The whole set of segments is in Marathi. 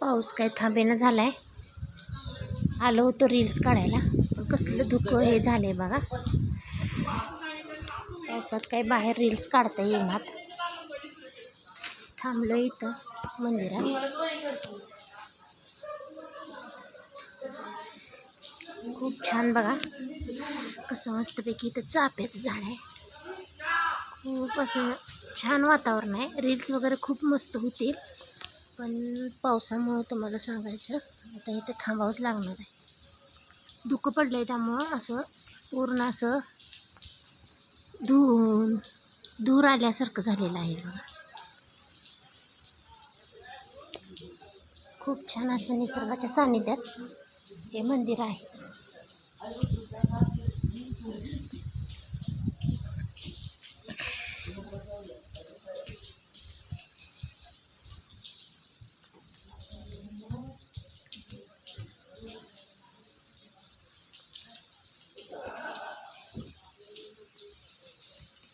पाउस का Shout out. थांबेना आलो तो रील्स का कसल कसलं धुकं हे पावसात काही बाहेर रील्स काढता येणार थांबलो इथं मंदिरात. खूप छान बघा. कसं मस्तपैकी इथं चाप्याचं झाड आहे. खूप असं छान वातावरण आहे. रील्स वगैरे खूप मस्त होतील. पण पावसामुळं तुम्हाला सांगायचं आता इथं थांबावंच लागणार आहे. दुःख पडलं आहे त्यामुळं असं पूर्ण असं धुवून धूर आल्यासारखं झालेलं आहे बघा. खूप छान असं निसर्गाच्या सान्निध्यात हे मंदिर आहे.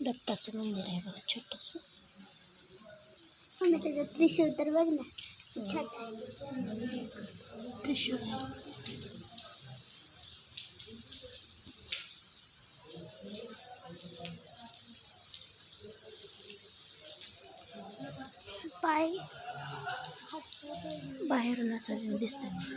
दत्ताचं मंदिर आहे बघा छोटंसं. त्याचं त्रिशूळ तर बघ ना त्रिशूळ. पाय. बाहेरून असा मला